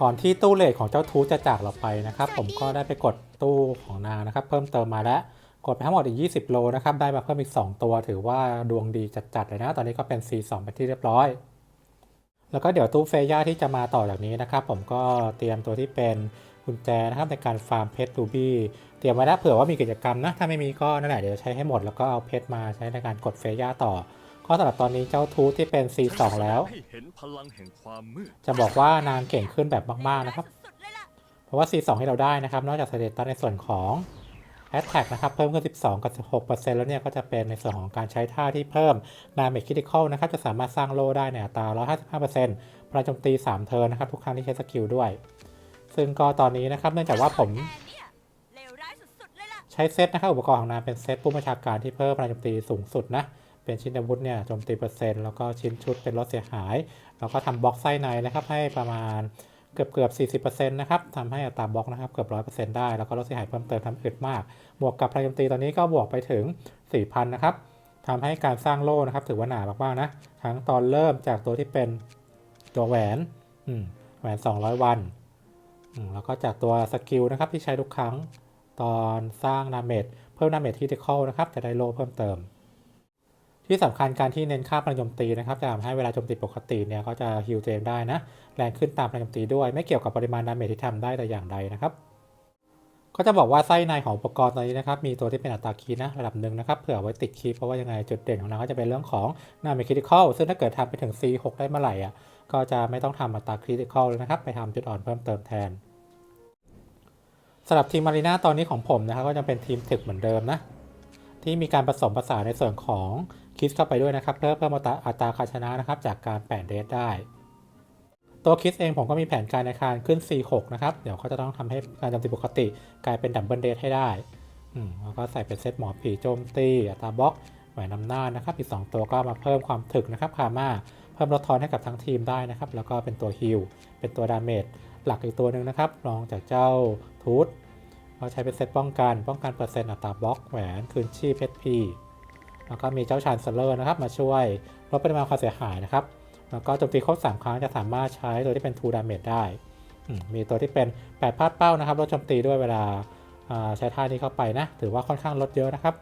ก่อนที่ตู้เลทของเจ้าทูตจะจากเราไปนะครับ ผมก็ได้ไปกดตู้ของนางนะครับ เพิ่มเติมมาแล้วกดไปทั้งหมดอีก 20 โลนะครับ ได้มาเพิ่มอีก 2 ตัว ถือว่าดวงดีจัดๆเลยนะ ตอนนี้ก็เป็น C2 เป็นที่เรียบร้อย แล้วก็เดี๋ยวตู้เฟย่าที่จะมาต่อจากนี้นะครับ ผมก็เตรียมตัวที่เป็นกุญแจนะครับในการฟาร์มเพชรรูบี้ เตรียมไว้แล้วเผื่อว่ามีกิจกรรมนะ ถ้าไม่มีก็นั่นแหละเดี๋ยวใช้ให้หมดแล้วก็เอาเพชรมาใช้ในการกดเฟย่าต่อ ก็สำหรับตอนนี้เจ้าทูตที่เป็น C2 แล้วให้เห็นพลังแห่งความมืดจะบอกว่านางเก่งขึ้นแบบมาก ๆ นะครับ เพราะว่า C2 ที่เราได้นะครับ นอกจากสเตตัสในส่วนของ Attack นะครับ เพิ่มขึ้น 12 กับ 16%แล้วเนี่ย ก็จะเป็นในส่วนของการใช้ท่าที่เพิ่ม Damage Critical นะครับ จะสามารถสร้างโล่ได้ในอัตรา 155%พลังโจมตี 3 เทิร์นนะครับ ทุกครั้งที่ใช้สกิลด้วย ซึ่งก็ตอนนี้นะครับ เนื่องจากว่าผมเลวร้ายสุดๆเลยล่ะใช้เซตนะครับ อุปกรณ์ของนางเป็นเซตผู้บัญชาการที่เพิ่มพลังโจมตีสูงสุดนะ เป็นชิ้นอาวุธเนี่ยโจมตีเปอร์เซ็นต์แล้วก็ชิ้นชุดเป็นลดเสียหาย แล้วก็ทำบล็อกไส้ในนะครับให้ประมาณเกือบเกือบ40%นะครับทำให้อัตราบล็อกนะครับเกือบ 100%ได้ แล้วก็ลดเสียหายเพิ่มเติมทำอึดมาก บวกกับพลังโจมตีตอนนี้ก็บวกไปถึง 4,000 นะครับทำให้การสร้างโล่นะครับถือว่าหนามากๆนะทั้งตอนเริ่มจากตัวที่เป็นตัวแหวนอืมแหวน 200 วันอืมแล้วก็จากตัวสกิลนะครับที่ใช้ทุกครั้งตอนสร้างดาเมจเพิ่มดาเมจที่ติคอลนะครับจะได้โล่เพิ่มเติม ที่สำคัญการที่เน้นค่าพลังโจมตีนะครับจะทำให้เวลาโจมตีปกติเนี่ยก็จะฮิวเองได้นะแรงขึ้นตามพลังโจมตีด้วยไม่เกี่ยวกับปริมาณดาเมจที่ทำได้แต่อย่างใดนะครับ ก็จะบอกว่าไส้ในของอุปกรณ์ตอนนี้นะครับมีตัวที่เป็นอัตราคีนะระดับหนึ่งนะครับเผื่อไว้ติดคีเพราะว่ายังไงจุดเด่นของนางก็จะเป็นเรื่องของดาเมจคริติคอลซึ่งถ้าเกิดทำไปถึง C6 ได้เมื่อไหร่อะก็จะไม่ต้องทำอัตราคริติคอลเลยนะครับไปทำจุดอ่อนเพิ่มเติมแทนสำหรับทีมมารีนาตอนนี้ของผมนะครับก็จะเป็นทีมถึกเหมือนเดิมนะ ที่มีการผสมผสานในส่วนของคิสเข้าไปด้วยนะครับเพื่อเพิ่มอัตราอัตราการชนะนะครับจากการแปดเดทได้ ตัวคิสเองผมก็มีแผนการในการขึ้น C6 นะครับ เดี๋ยวเขาจะต้องทำให้การโจมตีปกติ กลายเป็นดับเบิลเดทให้ได้อืมแล้วก็ใส่เป็นเซตหมอผีโจมตีอัตราบล็อกแหวนนำหน้านะครับ อีก 2 ตัวก็มาเพิ่มความถึกนะครับคาม่าเพิ่มลดทอนให้กับทั้งทีมได้นะครับ แล้วก็เป็นตัวฮิลเป็นตัวดาเมจหลักอีกตัวหนึ่งนะครับรองจากเจ้าทูต เราใช้เป็นเซตป้องกัน ป้องกันเปอร์เซ็นต์อัตราบล็อกแหวนคืนชีพเพชรพีแล้วก็มีเจ้าชานเซลเลอร์นะครับ มาช่วยลดปริมาณความเสียหายนะครับ แล้วก็โจมตีครบ3 ครั้งจะสามารถใช้ตัวที่เป็น2 damage ได้ มีตัวที่เป็น 8 พาดเป้านะครับลดโจมตีด้วยเวลาอ่าใช้ท่านี้เข้าไปนะ ถือว่าค่อนข้างลดเยอะนะครับ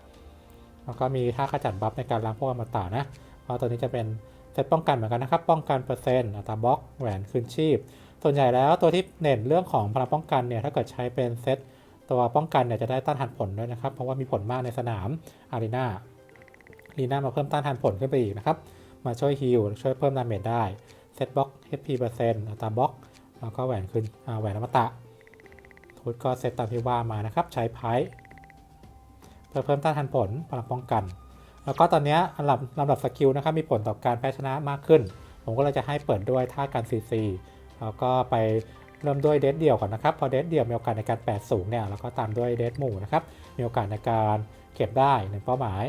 แล้วก็มีท่าขจัดบัฟในการล้างพวกอมตะนะเพราะตัวนี้จะเป็นเซตป้องกันเหมือนกันนะครับ ป้องกันเปอร์เซ็นต์อัตราบล็อกแหวนคืนชีพ ส่วนใหญ่แล้วตัวที่เน้นเรื่องของพลังป้องกันเนี่ยถ้าเกิดใช้เป็นเซต ตัวป้องกันเนี่ยจะได้ต้านทานผลด้วยนะครับ เพราะว่ามีผลมากในสนามอารีนาอารีน่ามาเพิ่มต้านทานผลขึ้นไปอีกนะครับ มาช่วยฮิลช่วยเพิ่มดาเมจได้เซตบล็อก HP เปอร์เซ็นต์อัตราบล็อก แล้วก็แหวนคืนแหวนอมตะทุตก็เซตตามที่ว่ามานะครับ ใช้ไพ่เพื่อเพิ่มต้านทานผลพลังป้องกัน แล้วก็ตอนนี้ลำดับลำดับสกิลนะครับ มีผลต่อการแพ้ชนะมากขึ้น ผมก็เลยจะให้เปิดด้วยท่าการ CC แล้วก็ไป เริ่มด้วยเดทเดี่ยวก่อนนะครับ พอเดทเดี่ยวมีโอกาสในการแปดสูงเนี่ยแล้วก็ตามด้วยเดทหมู่นะครับ มีโอกาสในการเก็บได้หนึ่งเป้าหมาย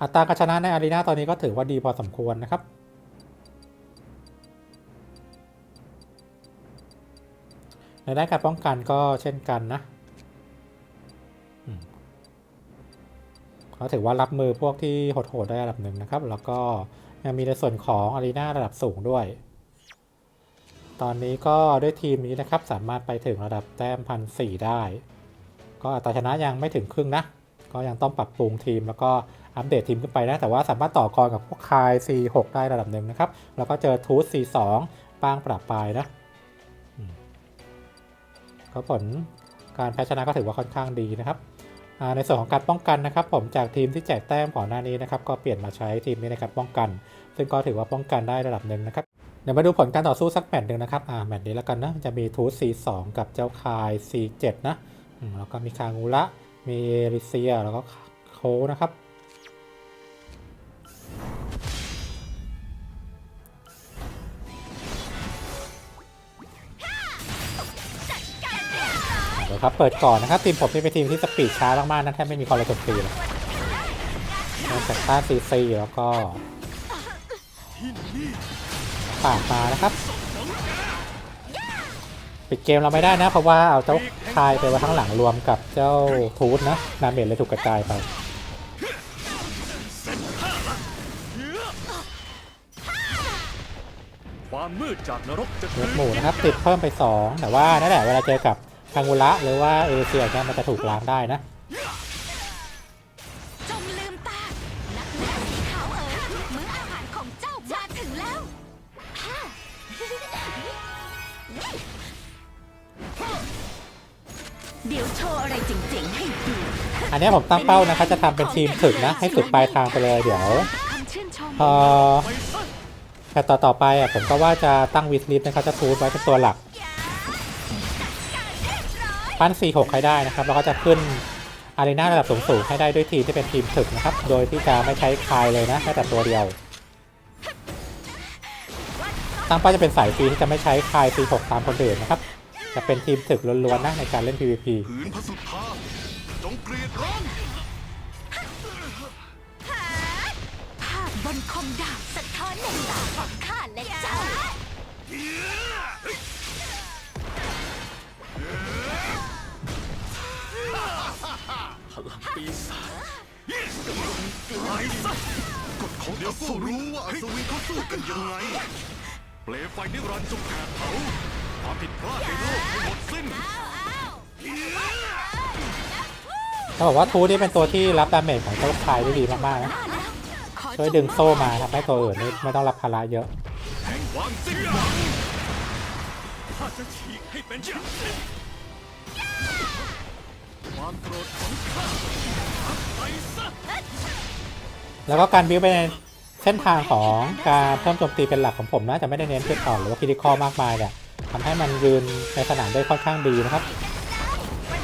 อัตราการชนะในอารีนาตอนนี้ก็ถือว่าดีพอสมควรนะครับ ในด้านการป้องกันก็เช่นกันนะเขาถือว่ารับมือพวกที่โหดๆได้ระดับหนึ่งนะครับ แล้วก็ยังมีในส่วนของอารีนาระดับสูงด้วย ตอนนี้ก็ด้วยทีมนี้นะครับสามารถไปถึงระดับแต้มพันสี่ได้ ก็อัตราชนะยังไม่ถึงครึ่งนะ ก็ยังต้องปรับปรุงทีมแล้วก็อัปเดตทีมขึ้นไปนะ แต่ว่าสามารถต่อกรกับพวกคาย C6 ได้ระดับหนึ่งนะครับ แล้วก็เจอทูต C2 ป้างปรับปลายนะก็ผลการแพ้ชนะก็ถือว่าค่อนข้างดีนะครับ ในส่วนของการป้องกันนะครับ ผมจากทีมที่แจกแต้มก่อนหน้านี้นะครับ ก็เปลี่ยนมาใช้ทีมนี้ในการป้องกัน ซึ่งก็ถือว่าป้องกันได้ระดับหนึ่งนะครับ เดี๋ยวมาดูผลการต่อสู้สักแมตช์หนึ่งนะครับ อ่า แมตช์นี้แล้วกันนะ จะมีทูต C2 กับเจ้าคาย C7 นะแล้วก็มีคางูระ มีเอริเซีย แล้วก็โคนะครับ เดี๋ยวครับ เปิดก่อนนะครับ ทีมผมนี่เป็นทีมที่สปีดช้ามากๆนะแทบไม่มีความระจมตีเลยมาจากต้าซีซีแล้วก็ ปาดมานะครับปิดเกมเราไม่ได้นะ เพราะว่าเอาเจ้าคายไปไว้ข้างหลังรวมกับเจ้าทูตนะดาเมจเลยถูกกระจายไปความมืดจากนรกจะเลือดหมูนะครับติดเพิ่มไป 2 แต่ว่านั่นแหละเวลาเจอกับคางูระหรือว่าเอเชียเนี่ยมันจะถูกล้างได้นะ เดี๋ยวโชว์อะไรเจ๋งๆให้ดูอันนี้ผมตั้งเป้านะครับจะทำเป็นทีมถึกนะ ให้สุดปลายทางไปเลยเดี๋ยวคำชื่นชมพอไปซะแพทต่อต่อไปอะผมก็ว่าจะตั้งวิสลิฟนะครับจะทูดไว้เป็นตัวหลัก ปั้น 4-6 ให้ได้นะครับ แล้วก็จะขึ้นอารีนาระดับสูงๆให้ได้ด้วยทีมที่เป็นทีมถึกนะครับ โดยที่จะไม่ใช้คายเลยนะแม้แต่ตัวเดียว ตั้งเป้าจะเป็นสายฟรีที่จะไม่ใช้คาย 4-6 ตามคนอื่นนะครับ จะเป็นทีมถึกล้วนๆนะในการเล่น PVP ผืนพระสุธาจงกรีดร้องภาพบนคมดาบสะท้อนในตาของข้าและเจ้า พลังปีศาจตายซะกฎของเดี๋ยวก็รู้ว่าอัศวินเขาสู้กันยังไง เปลวไฟนิรันดร์จงแผดเผา ความผิดพลาดในโลกให้หมดสิ้นเขาบอกว่าทูนี่เป็นตัวที่รับดาเมจของเจ้าคายได้ดีมากๆนะช่วยดึงโซ่มาทำให้ตัวอื่นไม่ต้องรับภาระเยอะแห่งความสิ้นหวังข้าจะฉีกให้เป็นชิ้นสิ้นความโกรธของข้าไปซะแล้วก็การบิวไปในเส้นทางของการเพิ่มโจมตีเป็นหลักของผมนะจะไม่ได้เน้นเพื่อต่อหรือว่าคิดิคอมากมายเนี่ย ทำให้มันยืนในสนามได้ค่อนข้างดีนะครับ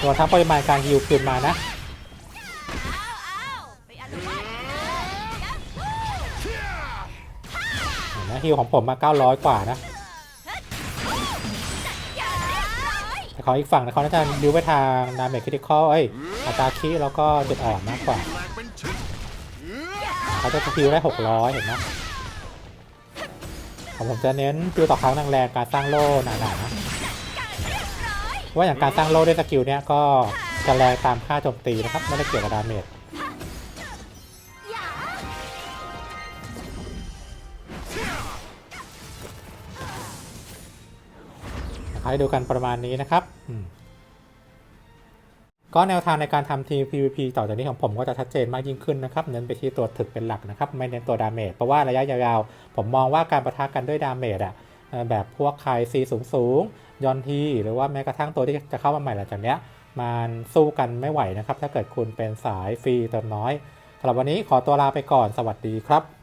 รวมทั้งปริมาณการฮิวคืนมานะนุวาตเห็นไหมฮิวของผมมา 900 กว่านะ แต่ของอีกฝั่งนะเขาน่าจะบิวไปทางดาเมจคิดิคอลเอ้ยอัตราคิแล้วก็จุดอ่อนมากกว่าเป็นชิ้นเขาจะฮิวได้ 600 เห็นไหม ของผมจะเน้นฮิวต่อครั้งแรงๆการสร้างโล่หนาๆเพราะว่าอย่างการสร้างโล่ด้วยสกิลเนี้ยก็จะแรงตามค่าโจมตีนะครับไม่ได้เกี่ยวกับดาเมจให้ดูกันประมาณนี้นะครับ ก็แนวทางในการทำทีม PVP ต่อจากนี้ของผมก็จะชัดเจนมากยิ่งขึ้นนะครับ เน้นไปที่ตัวถึกเป็นหลักนะครับ ไม่เน้นตัวดาเมจ เพราะว่าระยะยาวๆ ผมมองว่าการประทะกันด้วยดาเมจอะแบบพวกไคซีสูงสูงยอนทีหรือว่าแม้กระทั่งตัวที่จะเข้ามาใหม่หลังจากเนี้ยมันสู้กันไม่ไหวนะครับ ถ้าเกิดคุณเป็นสายฟรีเติมน้อยสำหรับวันนี้ขอตัวลาไปก่อนสวัสดีครับ